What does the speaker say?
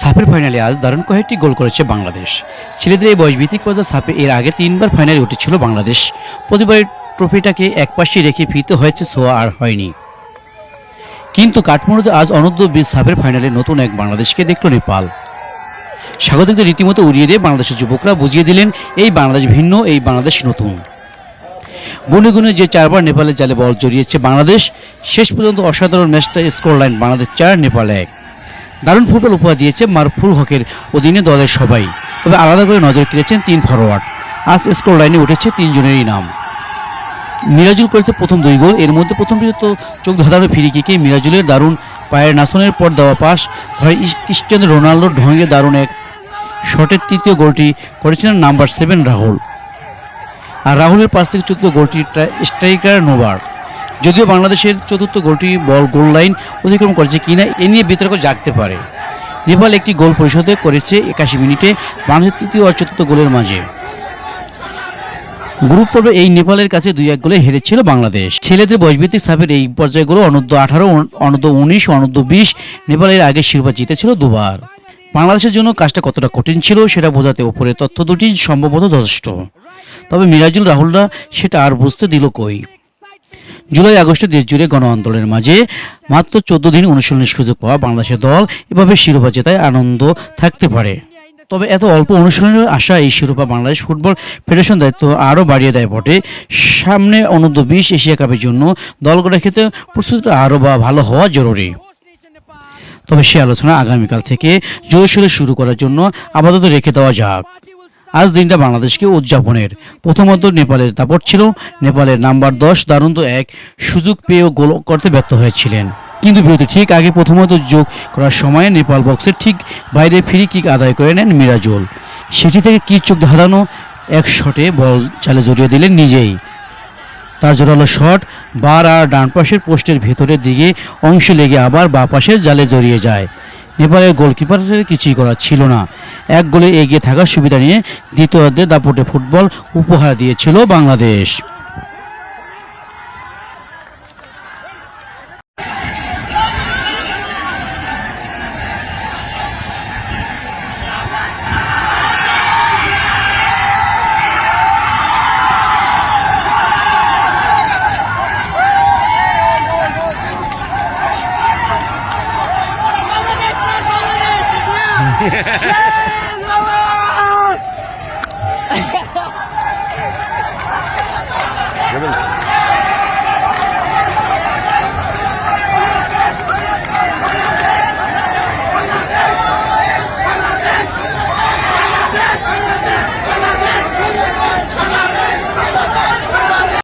সাপের ফাইনালে আজ দারুণ কয়েকটি গোল করেছে বাংলাদেশ। ছেলেদের এই বয়সভিত্তিক পর্যায়ে সাপে এর আগে তিনবার ফাইনালে উঠেছিল বাংলাদেশ। প্রতিবার ট্রফিটাকে একপাশে রেখে ফিরতে হয়েছে সোয়া আর হয়নি। কিন্তু কাঠমান্ডুতে আজ অনূর্ধ্ব বিশ সাপের ফাইনালে নতুন এক বাংলাদেশকে দেখল নেপাল। স্বাগতিকদের রীতিমতো উড়িয়ে দিয়ে বাংলাদেশের যুবকরা বুঝিয়ে দিলেন, এই বাংলাদেশ ভিন্ন, এই বাংলাদেশ নতুন। গুনে গুনে যে চারবার নেপালের জালে বল জড়িয়েছে বাংলাদেশ, শেষ পর্যন্ত অসাধারণ ম্যাচটা স্কোর লাইন বাংলাদেশ চার, নেপাল এক। দারুণ ফুটবল উপহার দিয়েছে মারফুল হকের অধীনে দলের সবাই। তবে আলাদা করে নজর কেড়েছেন তিন ফরওয়ার্ড আজ স্কোর লাইনে উঠেছে তিনজনেরই নাম। মিরাজুল করেছে প্রথম দুই গোল। এর মধ্যে প্রথমটি তো চোখ ধাঁধানো ফিরিকিকে। মিরাজুলের দারুণ পায়ের নাসনের পর দেওয়া পাস ধরে ক্রিস্টিয়ানো রোনাল্ডোর ঢঙে দারুণ এক শটের তৃতীয় গোলটি করেছিলেন নাম্বার সেভেন রাহুল। আর রাহুলের পাশ থেকে চতুর্থ গোলটি স্ট্রাইকার নোভার যদিও বাংলাদেশের চতুর্থ গোলটি বল গোল লাইন অতিক্রম করেছে কিনা, এ নিয়ে বিতর্ক জাগতে পারে। নেপাল একটি গোল পরিশোধ করেছে একাশি মিনিটে বাংলাদেশের তৃতীয় আর চতুর্থ গোলের মাঝে। গ্রুপ পর্বে এই নেপালের কাছে দুই এক গোলে হেরেছিল বাংলাদেশ। ছেলেদের বয়সভিত্তিক সাপের এই পর্যায়গুলো অনূর্ধ্ব আঠারো, অনূর্ধ্ব উনিশ, অনূর্ধ্ব বিশ নেপালের আগে শিরোপা জিতেছিল দুবার। বাংলাদেশের জন্য কাজটা কতটা কঠিন ছিল সেটা বোঝাতে ওপরে তথ্য দুটি সম্ভবত যথেষ্ট। তবে মিরাজুল রাহুলরা সেটা আর বুঝতে দিল কই? জুলাই আগস্টে দেশ জুড়ে গণ আন্দোলনের মাঝে মাত্র চোদ্দ দিন অনুশীলনের সুযোগ পাওয়া বাংলাদেশের দল এভাবে শিরোপা জেতায় আনন্দ থাকতে পারে। তবে এত অল্প অনুশীলনের আশা এই শিরোপা বাংলাদেশ ফুটবল ফেডারেশন দায়িত্ব আরও বাড়িয়ে দেয় বটে। সামনে অনূর্ধ্ব বিশ এশিয়া কাপের জন্য দল গড়ার ক্ষেত্রে প্রস্তুতিটা আরও বা ভালো হওয়া জরুরি। তবে সে আলোচনা আগামীকাল থেকে জোরসোরে শুরু করার জন্য আপাতত রেখে দেওয়া যাক। আজ দিনটা বাংলাদেশকে উদযাপনের। প্রথমত নেপালের দাপট ছিল, নেপালের নাম্বার দশ দারুণ এক সুযোগ পেয়েও গোল করতে ব্যর্থ হয়েছিলেন। কিন্তু বিরতি ঠিক আগে প্রথমত যোগ করার সময় নেপাল বক্সের ঠিক বাইরে ফ্রি কিক আদায় করে নেন মিরাজুল। সেটি থেকে কি চোখ ধাঁধানো এক শটে বল চালে জড়িয়ে দিলেন নিজেই। তার জোরালো শট বার আর ডান পাশের পোস্টের ভেতরের দিকে অংশ লেগে আবার বা পাশের জালে জড়িয়ে যায়। নেপালের গোলকিপারের কিছুই করা ছিল না। এক গোলে এগিয়ে থাকার সুবিধা নিয়ে দ্বিতীয়ার্ধে দাপটে ফুটবল উপহার দিয়েছিল বাংলাদেশ। yeah! Love